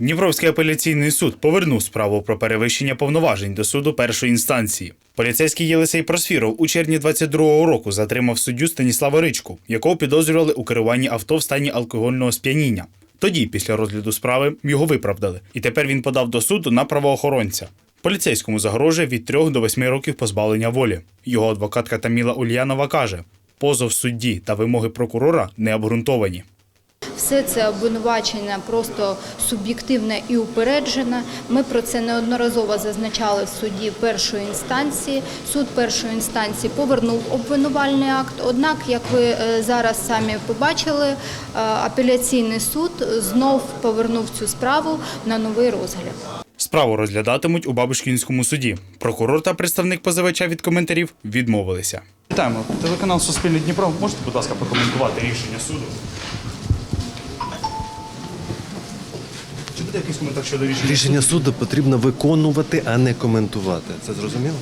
Дніпровський апеляційний суд повернув справу про перевищення повноважень до суду першої інстанції. Поліцейський Єлисей Просвіров у червні 22-го року затримав суддю Станіслава Ричку, якого підозрювали у керуванні авто в стані алкогольного сп'яніння. Тоді, після розгляду справи, його виправдали, і тепер він подав до суду на правоохоронця. Поліцейському загрожує від 3 до 8 років позбавлення волі. Його адвокатка Таміла Ульянова каже: позов судді та вимоги прокурора не обґрунтовані. Все це обвинувачення просто суб'єктивне і упереджене. Ми про це неодноразово зазначали в суді першої інстанції. Суд першої інстанції повернув обвинувальний акт. Однак, як ви е, зараз самі побачили, е, апеляційний суд знов повернув цю справу на новий розгляд. Справу розглядатимуть у Бабушкінському суді. Прокурор та представник позивача від коментарів відмовилися. Вітаємо. Телеканал Суспільне Дніпро. Можете, будь ласка, прокоментувати рішення суду? Чи буде якийсь коментар щодо рішення? Рішення суду потрібно виконувати, а не коментувати. Це зрозуміло?